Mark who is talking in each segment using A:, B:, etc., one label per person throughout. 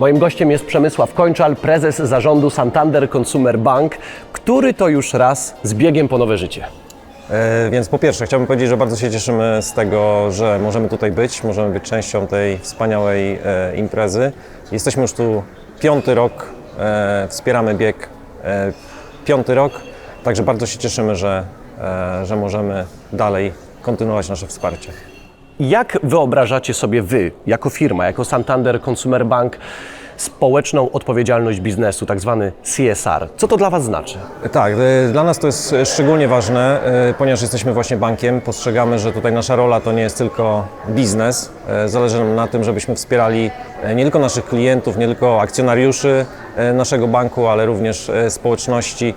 A: Moim gościem jest Przemysław Kończal, prezes zarządu Santander Consumer Bank, który to już raz z biegiem po nowe życie.
B: E, Więc po pierwsze chciałbym powiedzieć, że bardzo się cieszymy z tego, że możemy tutaj być, możemy być częścią tej wspaniałej e, imprezy. Jesteśmy już tu piąty rok, e, wspieramy bieg piąty rok, także bardzo się cieszymy, że, że możemy dalej kontynuować nasze wsparcie.
A: Jak wyobrażacie sobie Wy, jako firma, jako Santander Consumer Bank, społeczną odpowiedzialność biznesu, tak zwany CSR? Co to dla Was znaczy?
B: Tak, e, dla nas to jest szczególnie ważne, e, ponieważ jesteśmy właśnie bankiem. Postrzegamy, że tutaj nasza rola to nie jest tylko biznes. E, Zależy nam na tym, żebyśmy wspierali nie tylko naszych klientów, nie tylko akcjonariuszy naszego banku, ale również społeczności,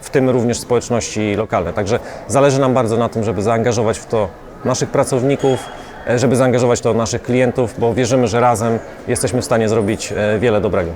B: w tym również społeczności lokalne. Także zależy nam bardzo na tym, żeby zaangażować w to naszych pracowników, e, żeby zaangażować to naszych klientów, bo wierzymy, że razem jesteśmy w stanie zrobić e, wiele dobrego.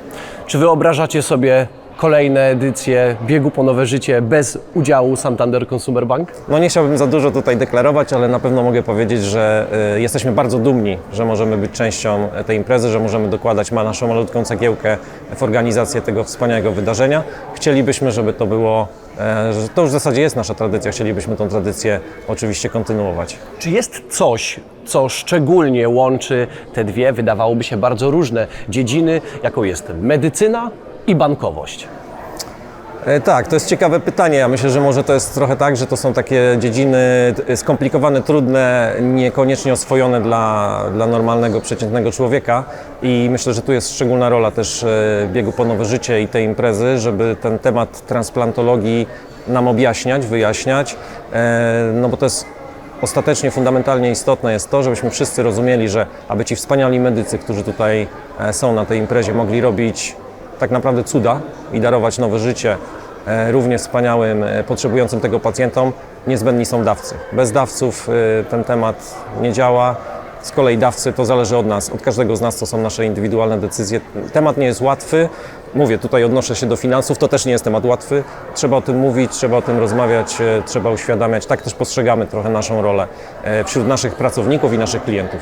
A: Czy wyobrażacie sobie kolejne edycje biegu po nowe życie bez udziału Santander Consumer Bank?
B: No nie chciałbym za dużo tutaj deklarować, ale na pewno mogę powiedzieć, że y, jesteśmy bardzo dumni, że możemy być częścią tej imprezy, że możemy dokładać ma naszą malutką cegiełkę w organizację tego wspaniałego wydarzenia. Chcielibyśmy, żeby to było, e, że to już w zasadzie jest nasza tradycja, chcielibyśmy tą tradycję oczywiście kontynuować.
A: Czy jest coś, co szczególnie łączy te dwie, wydawałoby się bardzo różne dziedziny, jaką jest medycyna i bankowość?
B: E, Tak, to jest ciekawe pytanie. Ja myślę, że może to jest trochę tak, że to są takie dziedziny t- skomplikowane, trudne, niekoniecznie oswojone dla, dla normalnego, przeciętnego człowieka i myślę, że tu jest szczególna rola też e, biegu po nowe życie i tej imprezy, żeby ten temat transplantologii nam objaśniać, wyjaśniać, e, no bo to jest ostatecznie fundamentalnie istotne jest to, żebyśmy wszyscy rozumieli, że aby ci wspaniali medycy, którzy tutaj e, są na tej imprezie, mogli robić tak naprawdę cuda i darować nowe życie e, równie wspaniałym, e, potrzebującym tego pacjentom, niezbędni są dawcy. Bez dawców e, ten temat nie działa. Z kolei dawcy to zależy od nas, od każdego z nas, to są nasze indywidualne decyzje. Temat nie jest łatwy. Mówię, tutaj odnoszę się do finansów, to też nie jest temat łatwy. Trzeba o tym mówić, trzeba o tym rozmawiać, trzeba uświadamiać. Tak też postrzegamy trochę naszą rolę wśród naszych pracowników i naszych klientów.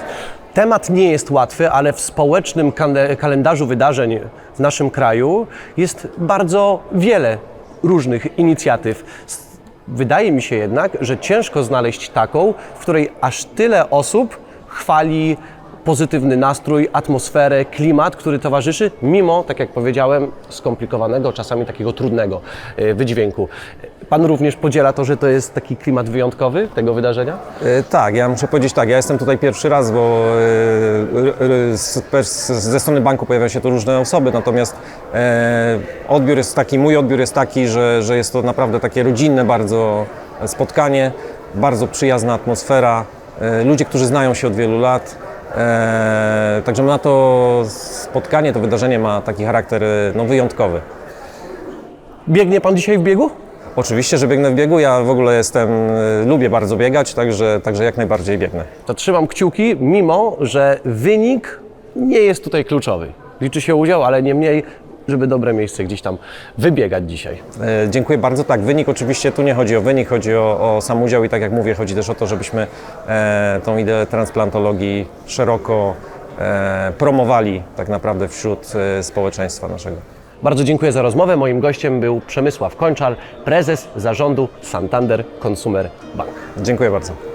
A: Temat nie jest łatwy, ale w społecznym kalendarzu wydarzeń w naszym kraju jest bardzo wiele różnych inicjatyw. Wydaje mi się jednak, że ciężko znaleźć taką, w której aż tyle osób chwali pozytywny nastrój, atmosferę, klimat, który towarzyszy, mimo, tak jak powiedziałem, skomplikowanego, czasami takiego trudnego y, wydźwięku. Pan również podziela to, że to jest taki klimat wyjątkowy tego wydarzenia?
B: E, Tak, ja muszę powiedzieć tak, ja jestem tutaj pierwszy raz, bo e, ze strony banku pojawiają się tu różne osoby, natomiast e, odbiór jest taki, mój odbiór jest taki, że, że jest to naprawdę takie rodzinne bardzo spotkanie, bardzo przyjazna atmosfera, ludzie, którzy znają się od wielu lat. Także na to spotkanie, to wydarzenie ma taki charakter no, wyjątkowy.
A: Biegnie Pan dzisiaj w biegu?
B: Oczywiście, że biegnę w biegu, ja w ogóle jestem, e, lubię bardzo biegać, także, także jak najbardziej biegnę.
A: to trzymam kciuki, mimo że wynik nie jest tutaj kluczowy. Liczy się udział, ale nie mniej, żeby dobre miejsce gdzieś tam wybiegać dzisiaj.
B: E, Dziękuję bardzo. Tak, wynik oczywiście tu nie chodzi o wynik, chodzi o, o sam udział i tak jak mówię, chodzi też o to, żebyśmy e, tą ideę transplantologii szeroko e, promowali tak naprawdę wśród e, społeczeństwa naszego.
A: Bardzo dziękuję za rozmowę. Moim gościem był Przemysław Kończal, prezes zarządu Santander Consumer Bank.
B: Dziękuję bardzo.